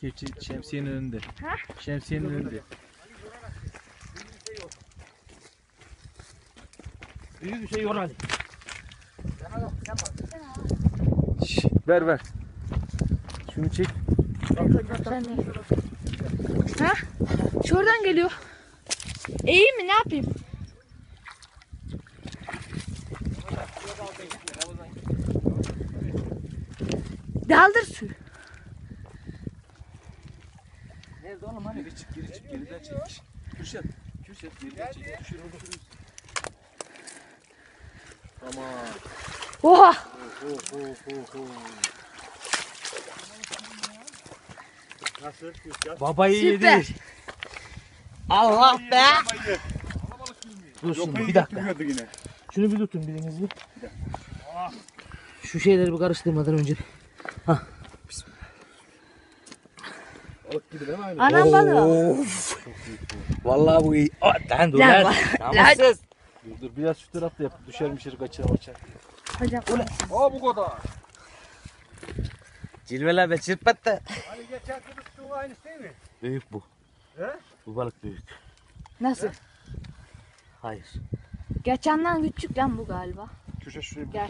Keçi şemsiyenin önünde. Ha? Şemsiyenin önünde. Büyük bir şey yok hadi. Şş, ver ver. Şunu çek. Ha? Şuradan geliyor. İyi mi ne yapayım? Daldır suyu. Nerede oğlum hani bir çık geri çık geriden çek. Kürşat. Kürşat geriden çek. Düşür onu. Tamam. Oha! Oh oh oh oh. Nasıl? Kürşat? Babayı Süper. yedi. Allah be. Dur şimdi bir dakika. Yine. Şunu bir tutun biriniz bir. Şu şeyleri bir karıştırmadan önce. Alıp gibi değil mi aynı? Anam bana. Of. Vallahi bu iyi. Aa, lan dur Lan lan. bak- Namussuz. Dur dur biraz şu tarafta yap. Düşermişir kaçar kaçar. Hocam. Aa bu kadar. Cilveler be çırpattı. Hani geçen kızı tuttuğun aynısı değil mi? Büyük bu. He? Bu balık büyük. Nasıl? Hayır. Geçenden küçük lan bu galiba. Kürşat şuraya bir Gel.